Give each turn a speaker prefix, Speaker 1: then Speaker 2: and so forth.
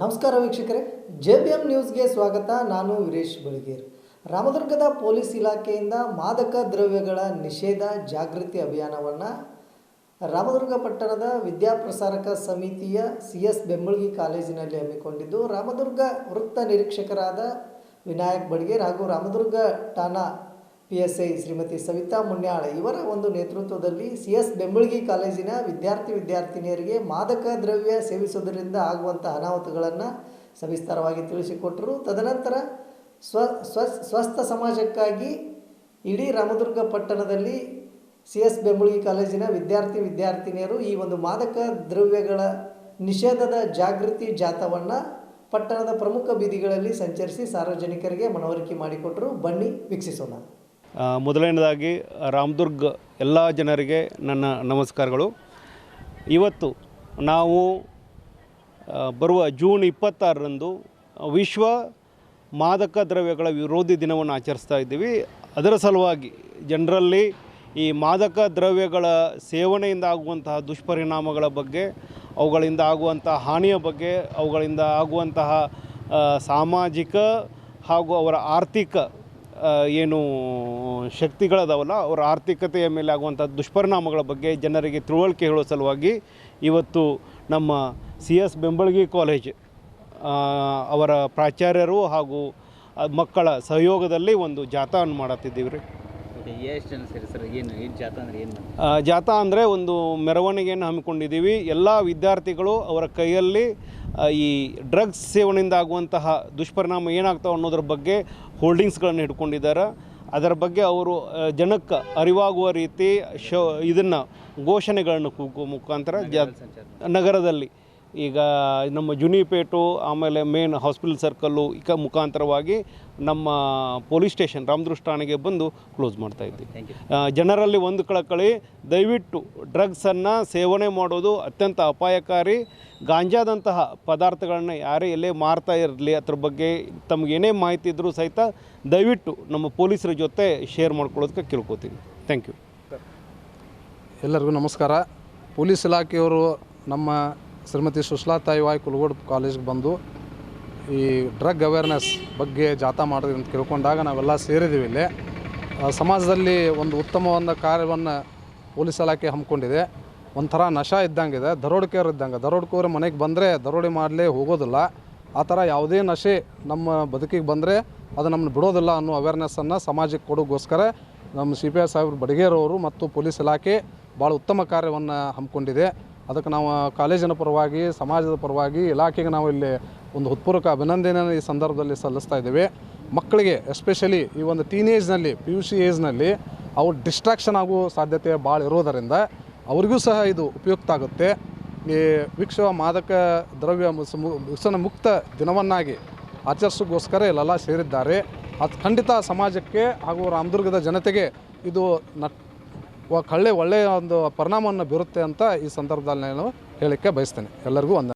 Speaker 1: ನಮಸ್ಕಾರ ವೀಕ್ಷಕರೇ, J B M ನ್ಯೂಸ್ಗೆ ಸ್ವಾಗತ. ನಾನು ವೀರೇಶ್ ಬಳಿಗೇರ್ ರಾಮದುರ್ಗದ ಪೊಲೀಸ್ ಇಲಾಖೆಯಿಂದ ಮಾದಕ ದ್ರವ್ಯಗಳ ನಿಷೇಧ ಜಾಗೃತಿ ಅಭಿಯಾನವನ್ನು ರಾಮದುರ್ಗ ಪಟ್ಟಣದ ವಿದ್ಯಾಪ್ರಸಾರಕ ಸಮಿತಿಯ ಸಿ ಎಸ್ ಬೆಂಬಳಗಿ ಕಾಲೇಜಿನಲ್ಲಿ ಹಮ್ಮಿಕೊಂಡಿದ್ದು, ರಾಮದುರ್ಗ ವೃತ್ತ ನಿರೀಕ್ಷಕರಾದ ವಿನಾಯಕ್ ಬಡ್ಗೇರ್ ಹಾಗೂ ರಾಮದುರ್ಗ ಠಾಣಾ P S I Shrimati Savita Munyal ಇವರ ಒಂದು ನೇತೃತ್ವದಲ್ಲಿ ಸಿ ಎಸ್ ಬೆಂಬಳಗಿ ಕಾಲೇಜಿನ ವಿದ್ಯಾರ್ಥಿ ವಿದ್ಯಾರ್ಥಿನಿಯರಿಗೆ ಮಾದಕ ದ್ರವ್ಯ ಸೇವಿಸುವುದರಿಂದ ಆಗುವಂಥ ಅನಾಹುತಗಳನ್ನು ಸವಿಸ್ತಾರವಾಗಿ ತಿಳಿಸಿಕೊಟ್ಟರು. ತದನಂತರ ಸ್ವ ಸ್ವ, ಸ್ವಸ್ಥ ಸಮಾಜಕ್ಕಾಗಿ ಇಡೀ ರಾಮದುರ್ಗ ಪಟ್ಟಣದಲ್ಲಿ ಸಿ ಎಸ್ ಬೆಂಬಳಗಿ ಕಾಲೇಜಿನ ವಿದ್ಯಾರ್ಥಿ ವಿದ್ಯಾರ್ಥಿನಿಯರು ಈ ಒಂದು ಮಾದಕ ದ್ರವ್ಯಗಳ ನಿಷೇಧದ ಜಾಗೃತಿ ಜಾಥವನ್ನು ಪಟ್ಟಣದ ಪ್ರಮುಖ ಬೀದಿಗಳಲ್ಲಿ ಸಂಚರಿಸಿ ಸಾರ್ವಜನಿಕರಿಗೆ ಮನವರಿಕೆ ಮಾಡಿಕೊಟ್ಟರು ಬನ್ನಿ ವೀಕ್ಷಿಸೋಣ.
Speaker 2: ಮೊದಲನೇದಾಗಿ ರಾಮದುರ್ಗ ಎಲ್ಲ ಜನರಿಗೆ ನನ್ನ ನಮಸ್ಕಾರಗಳು. ಇವತ್ತು ನಾವು ಬರುವ ಜೂನ್ ಇಪ್ಪತ್ತಾರರಂದು ವಿಶ್ವ ಮಾದಕ ದ್ರವ್ಯಗಳ ವಿರೋಧಿ ದಿನವನ್ನು ಆಚರಿಸ್ತಾ ಇದ್ದೀವಿ. ಅದರ ಸಲುವಾಗಿ ಜನರಲ್ಲಿ ಈ ಮಾದಕ ದ್ರವ್ಯಗಳ ಸೇವನೆಯಿಂದ ಆಗುವಂತಹ ದುಷ್ಪರಿಣಾಮಗಳ ಬಗ್ಗೆ, ಅವುಗಳಿಂದ ಆಗುವಂಥ ಹಾನಿಯ ಬಗ್ಗೆ, ಅವುಗಳಿಂದ ಆಗುವಂತಹ ಸಾಮಾಜಿಕ ಹಾಗೂ ಅವರ ಆರ್ಥಿಕ ಏನು ಶಕ್ತಿಗಳದಾವಲ್ಲ ಅವರ ಆರ್ಥಿಕತೆಯ ಮೇಲೆ ಆಗುವಂಥ ದುಷ್ಪರಿಣಾಮಗಳ ಬಗ್ಗೆ ಜನರಿಗೆ ತಿಳುವಳಿಕೆ ಹೇಳೋ ಸಲುವಾಗಿ ಇವತ್ತು ನಮ್ಮ ಸಿ ಎಸ್ ಬೆಂಬಳಗಿ ಕಾಲೇಜ್ ಅವರ ಪ್ರಾಚಾರ್ಯರು ಹಾಗೂ ಮಕ್ಕಳ ಸಹಯೋಗದಲ್ಲಿ ಒಂದು ಜಾಥಾವನ್ನು ಮಾಡತ್ತಿದ್ದೀವಿ ರೀ. ಜಾಥಾ ಅಂದರೆ ಒಂದು ಮೆರವಣಿಗೆಯನ್ನು ಹಮ್ಮಿಕೊಂಡಿದ್ದೀವಿ. ಎಲ್ಲ ವಿದ್ಯಾರ್ಥಿಗಳು ಅವರ ಕೈಯಲ್ಲಿ ಈ ಡ್ರಗ್ಸ್ ಸೇವನೆಯಿಂದ ಆಗುವಂತಹ ದುಷ್ಪರಿಣಾಮ ಏನಾಗ್ತಾವೆ ಅನ್ನೋದ್ರ ಬಗ್ಗೆ ಹೋಲ್ಡಿಂಗ್ಸ್ಗಳನ್ನು ಹಿಡ್ಕೊಂಡಿದ್ದಾರೆ. ಅದರ ಬಗ್ಗೆ ಅವರು ಜನಕ್ಕೆ ಅರಿವಾಗುವ ರೀತಿ ಶೋ ಇದನ್ನು ಘೋಷಣೆಗಳನ್ನು ಕೂಗುವ ಮುಖಾಂತರ ಜ ನಗರದಲ್ಲಿ. ಈಗ ನಮ್ಮ ಜುನಿಪೇಟು ಆಮೇಲೆ ಮೇನ್ ಹಾಸ್ಪಿಟಲ್ ಸರ್ಕಲ್ಲು ಇಕ ಮುಖಾಂತರವಾಗಿ ನಮ್ಮ ಪೊಲೀಸ್ ಸ್ಟೇಷನ್ ರಾಮದುರ್ಗ ಠಾಣೆಗೆ ಬಂದು ಕ್ಲೋಸ್ ಮಾಡ್ತಾ ಇದ್ದೀವಿ
Speaker 3: ಥ್ಯಾಂಕ್ ಯು
Speaker 2: ಆ, ಜನರಲ್ಲಿ ಒಂದು ಕಳಕಳಿ ದಯವಿಟ್ಟು ಡ್ರಗ್ಸನ್ನು ಸೇವನೆ ಮಾಡೋದು ಅತ್ಯಂತ ಅಪಾಯಕಾರಿ. ಗಾಂಜಾದಂತಹ ಪದಾರ್ಥಗಳನ್ನ ಯಾರೇ ಎಲ್ಲೇ ಮಾರ್ತಾ ಇರಲಿ ಅದ್ರ ಬಗ್ಗೆ ತಮಗೇನೇ ಮಾಹಿತಿ ಇದ್ದರೂ ಸಹಿತ ದಯವಿಟ್ಟು ನಮ್ಮ ಪೊಲೀಸರ ಜೊತೆ ಶೇರ್ ಮಾಡ್ಕೊಳ್ಳೋದಕ್ಕೆ ಕೇಳ್ಕೊತೀನಿ ಥ್ಯಾಂಕ್ ಯು
Speaker 4: ಎಲ್ಲರಿಗೂ ನಮಸ್ಕಾರ. ಪೊಲೀಸ್ ಇಲಾಖೆಯವರು ನಮ್ಮ ಶ್ರೀಮತಿ ಸುಶ್ಲಾತಾಯಿ ವಾಯ್ ಕುಲಗೋಡ್ ಕಾಲೇಜ್ಗೆ ಬಂದು ಈ ಡ್ರಗ್ ಅವೇರ್ನೆಸ್ ಬಗ್ಗೆ ಜಾಥಾ ಮಾಡಿದ್ವಿ ಅಂತ ಕೇಳ್ಕೊಂಡಾಗ ನಾವೆಲ್ಲ ಸೇರಿದ್ದೀವಿ ಇಲ್ಲಿ. ಸಮಾಜದಲ್ಲಿ ಒಂದು ಉತ್ತಮವಾದ ಕಾರ್ಯವನ್ನು ಪೊಲೀಸ್ ಇಲಾಖೆ ಹಮ್ಮಿಕೊಂಡಿದೆ. ಒಂಥರ ನಶ ಇದ್ದಂಗಿದೆ. ದರೋಡಿಕೆಯವ್ರು ಇದ್ದಂಗೆ. ದರೋಡ್ಕೋರು ಮನೆಗೆ ಬಂದರೆ ದರೋಡೆ ಮಾಡಲೇ ಹೋಗೋದಿಲ್ಲ. ಆ ಥರ ಯಾವುದೇ ನಶೆ ನಮ್ಮ ಬದುಕಿಗೆ ಬಂದರೆ ಅದು ನಮ್ಮನ್ನು ಬಿಡೋದಿಲ್ಲ ಅನ್ನೋ ಅವೇರ್ನೆಸ್ಸನ್ನು ಸಮಾಜಕ್ಕೆ ಕೊಡೋಕ್ಕೋಸ್ಕರ ನಮ್ಮ ಸಿ ಪಿ ಐ ಸಾಹೇಬ್ರು ಬಡಗೇರವರು ಮತ್ತು ಪೊಲೀಸ್ ಇಲಾಖೆ ಭಾಳ ಉತ್ತಮ ಕಾರ್ಯವನ್ನು ಹಮ್ಮಿಕೊಂಡಿದೆ. ಅದಕ್ಕೆ ನಾವು ಕಾಲೇಜಿನ ಪರವಾಗಿ, ಸಮಾಜದ ಪರವಾಗಿ, ಇಲಾಖೆಗೆ ನಾವು ಇಲ್ಲಿ ಒಂದು ಹೃತ್ಪೂರ್ವಕ ಅಭಿನಂದನೆಯನ್ನು ಈ ಸಂದರ್ಭದಲ್ಲಿ ಸಲ್ಲಿಸ್ತಾ ಇದ್ದೇವೆ. ಮಕ್ಕಳಿಗೆ ಎಸ್ಪೆಷಲಿ ಈ ಒಂದು ಟೀನೇಜ್ನಲ್ಲಿ ಪಿ ಯು ಸಿ ಏಜ್ನಲ್ಲಿ ಅವ್ರು ಡಿಸ್ಟ್ರಾಕ್ಷನ್ ಆಗುವ ಸಾಧ್ಯತೆ ಭಾಳ ಇರೋದರಿಂದ ಅವ್ರಿಗೂ ಸಹ ಇದು ಉಪಯುಕ್ತ ಆಗುತ್ತೆ. ಈ ವಿಕ್ಷ ಮಾದಕ ದ್ರವ್ಯ ವ್ಯಸನ ಮುಕ್ತ ದಿನವನ್ನಾಗಿ ಆಚರಿಸೋಕ್ಕೋಸ್ಕರ ಇಲ್ಲೆಲ್ಲ ಸೇರಿದ್ದಾರೆ. ಅದು ಖಂಡಿತ ಸಮಾಜಕ್ಕೆ ಹಾಗೂ ರಾಮದುರ್ಗದ ಜನತೆಗೆ ಇದು ನ ಒ- ಕಳ್ಳೆ ಒಳ್ಳೆಯ ಒಂದು ಪರಿಣಾಮವನ್ನು ಬೀರುತ್ತೆ ಅಂತ ಈ ಸಂದರ್ಭದಲ್ಲಿ ನಾನು ಹೇಳಕ್ಕೆ ಬಯಸ್ತೇನೆ. ಎಲ್ಲರಿಗೂ ಒಂದು